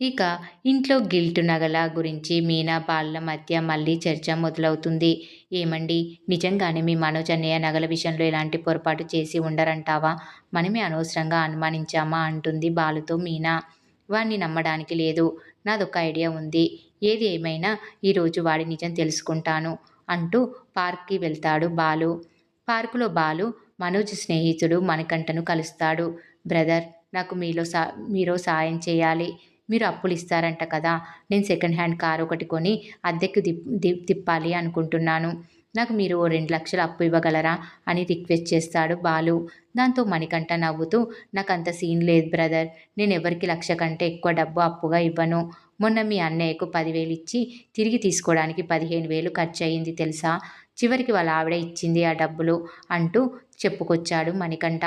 ఇక ఇంట్లో గిల్టు నగల గురించి మీనా బాల మధ్య మళ్ళీ చర్చ మొదలవుతుంది. ఏమండి? నిజంగానే మీ మనోజ్ అన్నయ్య నగల విషయంలో ఎలాంటి పొరపాటు చేసి ఉండరంటావా? మనమే అనవసరంగా అనుమానించామా? అంటుంది బాలుతో మీనా. వాణ్ణి నమ్మడానికి లేదు. నాదొక ఐడియా ఉంది. ఏది ఏమైనా ఈరోజు వాడి నిజం తెలుసుకుంటాను అంటూ పార్క్కి వెళ్తాడు బాలు. పార్కులో బాలు మనోజ్ స్నేహితుడు మణికంఠను కలుస్తాడు. బ్రదర్ నాకు మీలో సా మీరు సాయం చేయాలి. మీరు అప్పులు ఇస్తారంట కదా నేను సెకండ్ హ్యాండ్ కార్ ఒకటి కొని అద్దెకు దిప్ తిప్పాలి అనుకుంటున్నాను. నాకు మీరు ఓ రెండు లక్షలు అప్పు ఇవ్వగలరా అని రిక్వెస్ట్ చేస్తాడు బాలు. దాంతో మణికంఠ నవ్వుతూ నాకు అంత సీన్ లేదు బ్రదర్ నేను ఎవరికి లక్ష కంటే ఎక్కువ డబ్బు అప్పుగా ఇవ్వను. మొన్న మీ అన్నయ్యకు పదివేలు ఇచ్చి తిరిగి తీసుకోవడానికి పదిహేను వేలు ఖర్చు అయ్యింది తెలుసా? చివరికి వాళ్ళ ఆవిడ ఇచ్చింది ఆ డబ్బులు అంటూ చెప్పుకొచ్చాడు మణికంఠ.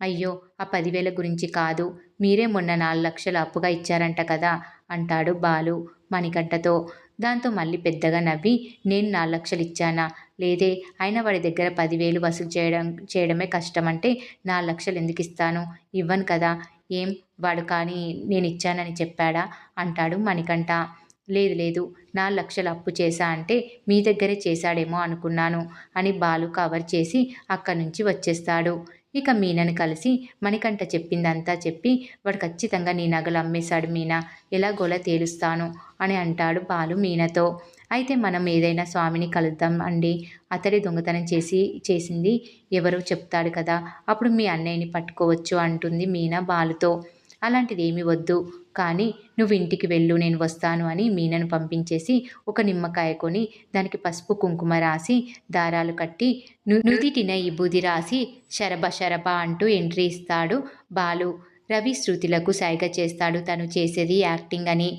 అయ్యో ఆ పదివేల గురించి కాదు. మీరే మొన్న నాలుగు లక్షలు అప్పుగా ఇచ్చారంట కదా అంటాడు బాలు మణికంఠతో. దాంతో మళ్ళీ పెద్దగా నవ్వి నేను నాలుగు లక్షలు ఇచ్చానా? లేదే అయినా వాడి దగ్గర పదివేలు వసూలు చేయడం చేయడమే కష్టం అంటే నాలుగు లక్షలు ఎందుకు ఇస్తాను? ఇవ్వను కదా. ఏం వాడు కానీ నేను ఇచ్చానని చెప్పాడా? అంటాడు మణికంఠ. లేదు లేదు నాలుగు లక్షలు అప్పు చేశా అంటే మీ దగ్గరే చేశాడేమో అనుకున్నాను అని బాలు కవర్ చేసి అక్కడి నుంచి వచ్చేస్తాడు. ఇక మీనని కలిసి మణికంఠ చెప్పిందంతా చెప్పి వాడు ఖచ్చితంగా నీ నగలు అమ్మేశాడు మీనా. ఎలాగోలా తేలుస్తాను అని అంటాడు బాలు మీనతో. అయితే మనం ఏదైనా స్వామిని కలుద్దాం అండి. అతడి దొంగతనం చేసి చేసింది ఎవరో చెప్తాడు కదా. అప్పుడు మీ అన్నయ్యని పట్టుకోవచ్చు అంటుంది మీనా బాలుతో. అలాంటిది ఏమి వద్దు. కానీ నువ్వు ఇంటికి వెళ్ళు నేను వస్తాను అని మీనను పంపించేసి ఒక నిమ్మకాయ కొని దానికి పసుపు కుంకుమ రాసి దారాలు కట్టి నుదిటిన ఈ బుది రాసి శరభ శరభ అంటూ ఎంట్రీ ఇస్తాడు బాలు. రవి శృతులకు సైగ చేస్తాడు తను చేసేది యాక్టింగ్ అని.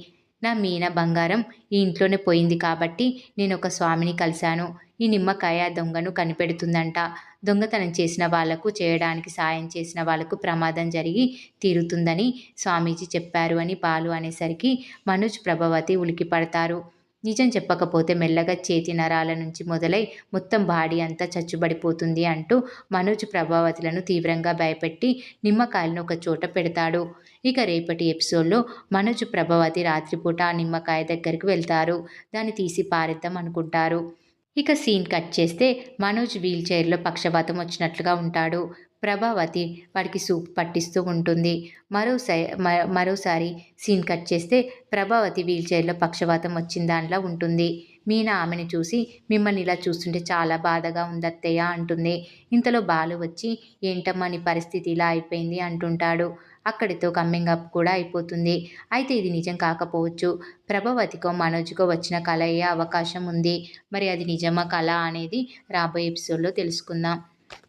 నా మీన బంగారం ఈ ఇంట్లోనే పోయింది కాబట్టి నేను ఒక స్వామిని కలిశాను. ఈ నిమ్మకాయ దొంగను కనిపెడుతుందంట. దొంగతనం చేసిన వాళ్ళకు చేయడానికి సాయం చేసిన వాళ్ళకు ప్రమాదం జరిగి తీరుతుందని స్వామీజీ చెప్పారు అని బాలు అనేసరికి మనోజ్ ప్రభావతి ఉలికి పడతారు నిజం చెప్పకపోతే మెల్లగా చేతి నరాల నుంచి మొదలై మొత్తం బాడీ అంతా చచ్చుబడిపోతుంది అంటూ మనోజ్ ప్రభావతులను తీవ్రంగా భయపెట్టి నిమ్మకాయలను ఒక చోట పెడతాడు. ఇక రేపటి ఎపిసోడ్లో మనోజ్ ప్రభావతి రాత్రిపూట ఆ నిమ్మకాయ దగ్గరికి వెళ్తారు. దాన్ని తీసి పారేద్దాం అనుకుంటారు. ఇక సీన్ కట్ చేస్తే మనోజ్ వీల్ చైర్లో పక్షపాతం వచ్చినట్లుగా ఉంటాడు. ప్రభావతి వాడికి సూప్ పట్టిస్తూ ఉంటుంది. మరోసారి మరోసారి సీన్ కట్ చేస్తే ప్రభావతి వీల్ చైర్లో పక్షవాతం వచ్చిన దాంట్లో ఉంటుంది. మీనా ఆమెను చూసి మిమ్మల్ని ఇలా చూస్తుంటే చాలా బాధగా ఉందత్తయ్య అంటుంది. ఇంతలో బాలు వచ్చి ఏంటమ్మా నీ పరిస్థితి ఇలా అయిపోయింది అంటుంటాడు. అక్కడితో కమ్మింగ్ అప్ కూడా అయిపోతుంది. అయితే ఇది నిజం కాకపోవచ్చు. ప్రభావతికో మనోజ్కో వచ్చిన కళ అయ్యే అవకాశం ఉంది. మరి అది నిజమా కళ అనేది రాబోయే ఎపిసోడ్లో తెలుసుకుందాం.